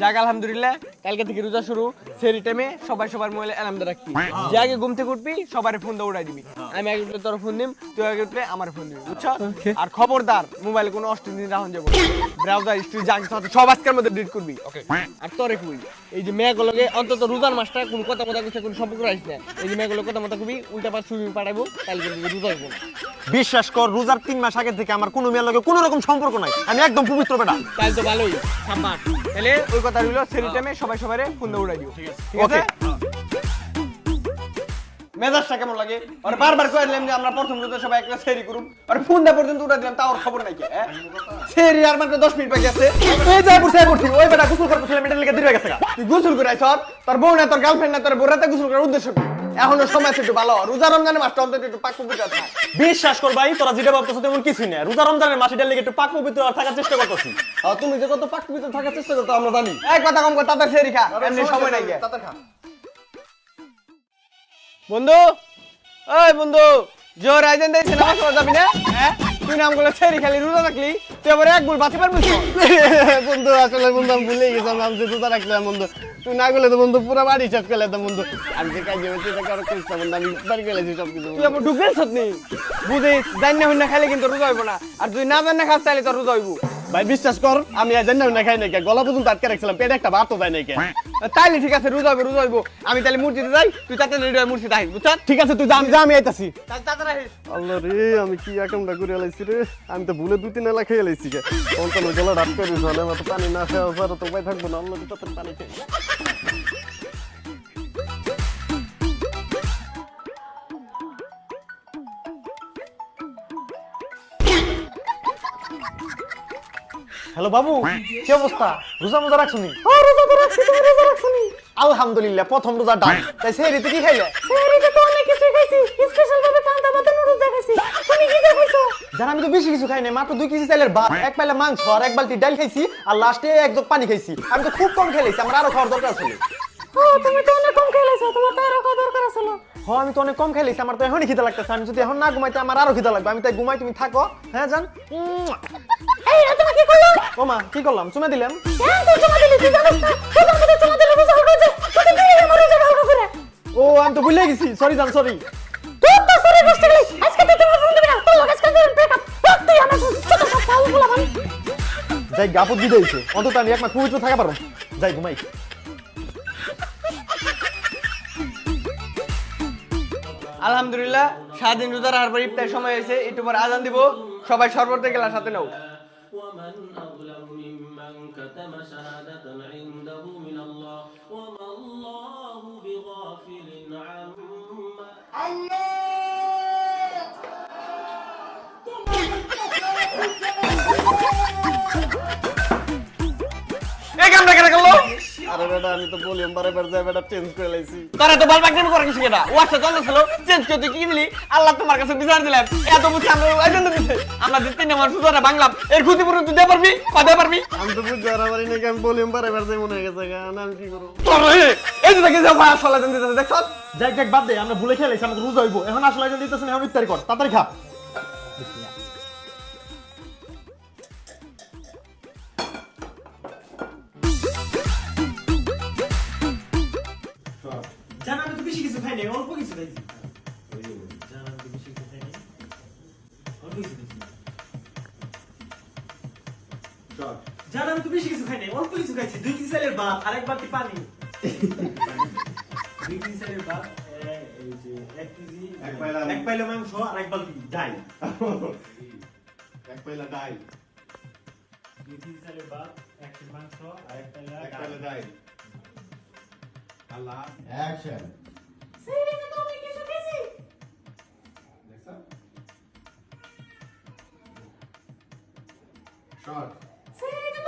যাক আলহামদুলিল্লাহ কালকে থেকে রোজা শুরু। টাইমে সবাই সবার মোবাইলে অ্যালার্ম রাখবি। যে আগে ঘুম থেকে উঠবি সবার ফোন দিয়ে দিবি। আমি আগে উঠলে তোর ফোন দিম তুই আগে উঠলে আমার ফোন দিবি বুঝছ? আর খবরদার মোবাইলে কোনো অষ্ট দিন রাখুন যাব ব্রাউজার হিস্ট্রি সব আজকের মধ্যে ডিলিট করবি। ওকে আর তোরে কই? এই যে মেয়েগুলোকে অন্তত রোজার মাসটা কোনো কথা মতো কিছু কোনো সম্পর্ক রাখিস না। এই যে মেয়েগুলো কথা মতো কবি উল্টা পার ছবি পাঠাবো কিন্তু রোজা হইব না। বিশ্বাস কর রোজার তিন মাস আগে থেকে আমার কোনো মেয়ের লগে কোনো রকম সম্পর্ক নাই। আমি একদম পবিত্র বেটা। তাহলে তো ভালোই সাব্বাস তাহলে ওই কথা রইল সেরি টাইমে সবাই সবাই ফোন দিয়ে উড়াই দিও। ঠিক আছে। মেজাজটা কেমন লাগে? আর বারবার কয়ে দিলাম যে আমরা প্রথম রোজা সবাই একটা সেরি করুম। আর ফোন দা পর্যন্ত উড়াই দিলাম তাও খবর নাই কি হ্যাঁ? সেরি আর মাত্র 10 মিনিট বাকি আছে। এই যাই পড়ছে পড়ছি ওই বেটা গোসল করতেছিলাম এটার লেগে দিবে গেছে গা। তুই গোসল করে আইছ তোর বউ না তোর গার্লফ্রেন্ড না তোর বোরাতে গোসল করার উদ্দেশ্য কি? এখনও সময় আছে একটু ভালো। রোজা রমজানের মাসটা অন্তত একটু পাক পবিত্র থাক। বিশ্বাস কর ভাই তোরা যেটা ভাবতেছ তেমন কিছুই না রোজা রমজানের মাস লেগে একটু পাক পবিত্র থাকার চেষ্টা করতেছি। আর তুমি যে কত পাক পবিত্র থাকার চেষ্টা করতো আমরা জানি। এক কথা কম কর তাতে সেরি খা এমনি সময় নাই গিয়া। বন্ধু ওই বন্ধু জোর আইজেন দিয়েছে নামাজ পড়া যাবি না? হ্যাঁ? তুই নামগুলো ছেড়ে খালি রোজা থাকলি তুই আবার এক গুল বাঁচি পারবি বন্ধু আসলে বন্ধু আমি ভুলে গেছিলাম আমি যে জুতা রাখলাম বন্ধু তুই না গেলে তো বন্ধু পুরো বাড়ি শেষ গেলে তো বন্ধু। আমি যে কাজ যাবে সেটা কারও করিস না বন্ধু, আমি বাড়ি গেলেছি সব কিছু তুই আবার ঢুকেছ নি? বুঝে জানি না হইনা খাইলে কিন্তু রোজা হইব না। আর তুই না জানি খাস তাহলে তো রোজা হইব। ভাই বিশ্বাস কর আমি আজ জানি না খাই নাই কে গলা পর্যন্ত আটকে রাখছিলাম পেটে একটা ভাত তো যায় নাই তাইলে ঠিক আছে রোজা হইব রোজা হইব। আমি তাহলে মসজিদে যাই তুই তাতে রেডি হয়ে মসজিদে আহিস বুঝছ? ঠিক আছে তুই যা আমি যা আমি আইতাছি। আল্লাহ রে আমি কি আকামটা করে এলাইছি রে? আমি তো ভুলে দু তিন এলা খেয়ে এলাইছি কে অন্তত গলা ডাক করে জলে মতো পানি না খাওয়া ছাড়া তো উপায় থাকব না আল্লাহ তাতে পানি খেয়ে হ্যালো বাবু কি অবস্থা? রোজা মোজা রাখছনি আলহামদুলিল্লাহ প্রথম রোজা ডান। তাই সেই রীতি কি খাইলে? জান আমি তো বেশি কিছু খাই নাই মাত্র দুই কেজি চাইলের ভাত এক পাইলে মাংস আর এক বালতি ডাল খাইছি আর লাস্টে এক জগ পানি খাইছি। আমি তো খুব কম খেলেছি আমার আরও খাওয়ার দরকার ছিল হ্যাঁ আমি তো অনেক কম খেলেছি আমার তো এখনই খিদে লাগতেছে। আমি যদি এখন না ঘুমাইতে আমার আরও খিদে লাগবে। আমি তাই ঘুমাই তুমি থাকো। হ্যাঁ জান? ও মা কি করলাম? চুমে দিলাম। ও আমি তো ভুলে গেছি। সরি জান সরি যাই গাপত দিয়ে দিয়েছে অন্তত আমি এক মাস পবিত্র থাকা পারো যাই ঘুমাই। আলহামদুলিল্লাহ সারাদিন রোজা রাখার পর ইফতার সময় হয়েছে একটু পর আজান দিব সবাই শরবতের গেলার সাথে নাও ومن أظلم ممن كتم شهادة عنده من الله وما الله بغافل عما এই কামটা কেন করলো আরে বেটা আমি তো বলি বারে বার যাই বেটা চেঞ্জ করে লাইছি। তারা তো বাল বাকরি করে কিছু কেনা ওয়াটস চলতে ছিল চেঞ্জ করে তুই কি দিলি? আল্লাহ তোমার কাছে বিচার দিলাম এত বুঝি আমরা আয়োজন দিছে। আমরা যে তিন আমার সুতরা বাংলাম এর ক্ষতিপূরণ তুই দিয়ে পারবি কথা পারবি আমি তো বুঝতে পারি নাকি আমি বলি বারে বার যাই মনে হয়ে গেছে আমি কি করব? তোর! এই যে দেখে যাও ভাই আসলে দিতেছে দেখছ যাই যাক বাদ দে আমরা ভুলে খেলেছি আমাকে রোজা হইব। এখন আসলে দিতেছেন এখন ইফতারি কর তাড়াতাড়ি খা। খাই নাই অল্প কিছু খাইছি জান আমি তো বেশি কিছু খাই নাই অল্প কিছু খাইছি। দুই কেজি চালের ভাত আর এক বালতি পানি। দুই কেজি চালের ভাত এ- এই যে এক কেজি এক পাইলা মাংস আর এক বালতি ডাল। এক পয়লা ডাই দুই কেজি চালের ভাত এক কেজি মাংস আর এক পাইলা এক পয়লা ডাই আল্লাহ অ্যাকশন Çağır. Seyredin